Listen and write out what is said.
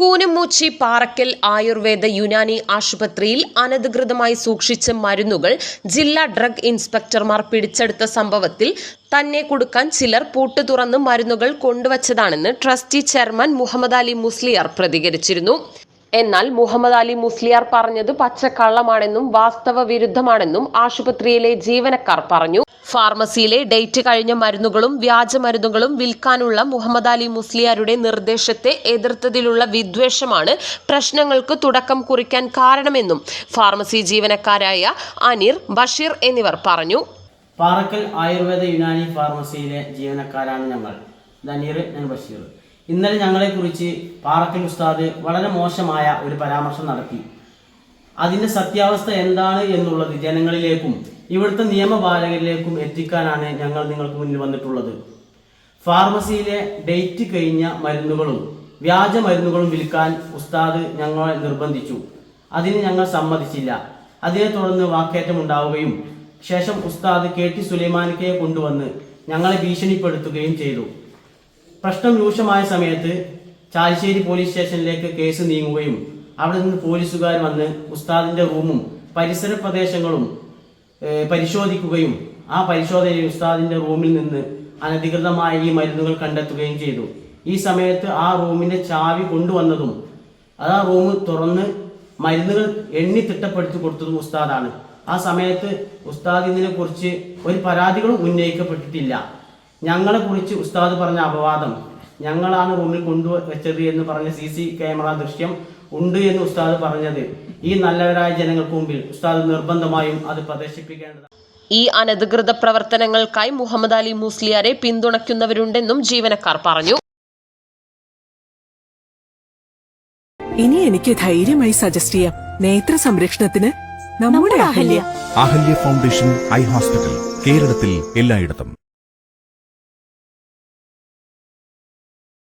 കൂനമൂച്ചി പാറക്കൽ ആയുർവേദ യുനാനി ആശുപത്രിയിൽ അനധികൃതമായി സൂക്ഷിച്ച മരുന്നുകൾ ജില്ലാ ഡ്രഗ് ഇൻസ്പെക്ടർമാർ പിടിച്ചെടുത്ത സംഭവത്തിൽ തന്നെ കൊടുക്കാൻ ചിലർ പൂട്ട് തുറന്ന് മരുന്നുകൾ കൊണ്ടുവച്ചതാണെന്ന് ട്രസ്റ്റി ചെയർമാൻ മുഹമ്മദ് അലി മുസ്ലിയാർ പ്രതികരിച്ചിരുന്നു. എന്നാൽ മുഹമ്മദ് അലി മുസ്ലിയാർ പറഞ്ഞത് പച്ചക്കള്ളമാണെന്നും വാസ്തവ വിരുദ്ധമാണെന്നും ആശുപത്രിയിലെ ജീവനക്കാർ പറഞ്ഞു. ഫാർമസിയിലെ ഡേറ്റ് കഴിഞ്ഞ മരുന്നുകളും വ്യാജ മരുന്നുകളും വിൽക്കാനുള്ള മുഹമ്മദ് അലി മുസ്ലിയാരുടെ നിർദ്ദേശത്തെ എതിർത്തതിലുള്ള വിദ്വേഷമാണ് പ്രശ്നങ്ങൾക്ക് തുടക്കം കുറിക്കാൻ കാരണമെന്നും ഫാർമസി ജീവനക്കാരായ അനിർ ബഷീർ എന്നിവർ പറഞ്ഞു. പാറക്കൽ ആയുർവേദ യുനാനി ഫാർമസിയിലെ ജീവനക്കാരാണ് ഞങ്ങൾ ഞാൻ ബഷീർ. ഇന്നലെ ഞങ്ങളെക്കുറിച്ച് പാറക്കൽ ഉസ്താദ് വളരെ മോശമായ ഒരു പരാമർശം നടത്തി. അതിന്റെ സത്യാവസ്ഥ എന്താണ് എന്നുള്ളത് ജനങ്ങളിലേക്കും ഇവിടുത്തെ നിയമപാലകരിലേക്കും എത്തിക്കാനാണ് ഞങ്ങൾ നിങ്ങൾക്ക് മുന്നിൽ വന്നിട്ടുള്ളത്. ഫാർമസിയിലെ ഡേറ്റ് കഴിഞ്ഞ മരുന്നുകളും വ്യാജ മരുന്നുകളും വിൽക്കാൻ ഉസ്താദ് ഞങ്ങളെ നിർബന്ധിച്ചു. അതിന് ഞങ്ങൾ സമ്മതിച്ചില്ല. അതിനെ തുടർന്ന് വാക്കേറ്റം ഉണ്ടാവുകയും ശേഷം ഉസ്താദ് കെ ടി സുലൈമാനിക്കയെ കൊണ്ടുവന്ന് ഞങ്ങളെ ഭീഷണിപ്പെടുത്തുകയും ചെയ്തു. പ്രശ്നം രൂക്ഷമായ സമയത്ത് ചാലിശ്ശേരി പോലീസ് സ്റ്റേഷനിലേക്ക് കേസ് നീങ്ങുകയും അവിടെ നിന്ന് പോലീസുകാർ വന്ന് ഉസ്താദിന്റെ റൂമും പരിസര പ്രദേശങ്ങളും പരിശോധിക്കുകയും ആ പരിശോധനയിൽ ഉസ്താദിന്റെ റൂമിൽ നിന്ന് അനധികൃതമായ ഈ മരുന്നുകൾ കണ്ടെത്തുകയും ചെയ്തു. ഈ സമയത്ത് ആ റൂമിന്റെ ചാവി കൊണ്ടുവന്നതും അത് ആ റൂം തുറന്ന് മരുന്നുകൾ എണ്ണി തിട്ടപ്പെടുത്തി കൊടുത്തതും ഉസ്താദാണ്. ആ സമയത്ത് ഉസ്താദിനെ കുറിച്ച് ഒരു പരാതികളും ഉന്നയിക്കപ്പെട്ടിട്ടില്ല. ഞങ്ങളെ കുറിച്ച് ഉസ്താദ് പറഞ്ഞ അപവാദം. ഞങ്ങളാണ് റൂമിൽ കൊണ്ടുവച്ചത് എന്ന് പറഞ്ഞ സി സി ക്യാമറ ദൃശ്യം ഉണ്ട് എന്ന് ഉസ്താദ് പറഞ്ഞത്. ഈ നല്ലവരായ ജനങ്ങൾക്ക് മുമ്പിൽ ഉസ്താദ് നിർബന്ധമായും അത് പ്രദർശിപ്പിക്കേണ്ടതാണ്. ഈ അനധികൃത പ്രവർത്തനങ്ങൾക്കായി മുഹമ്മദ് അലി മുസ്ലിയാരെ പിന്തുണയ്ക്കുന്നവരുണ്ടെന്നും ജീവനക്കാർ പറഞ്ഞു. ഇനി എനിക്ക് ധൈര്യമായി സജസ്റ്റ് ചെയ്യാം. നേത്ര സംരക്ഷണത്തിന് നമ്മുടെ Ahalya. Ahalya foundation eye hospital കേരളത്തിൽ എല്ലായിടത്തും.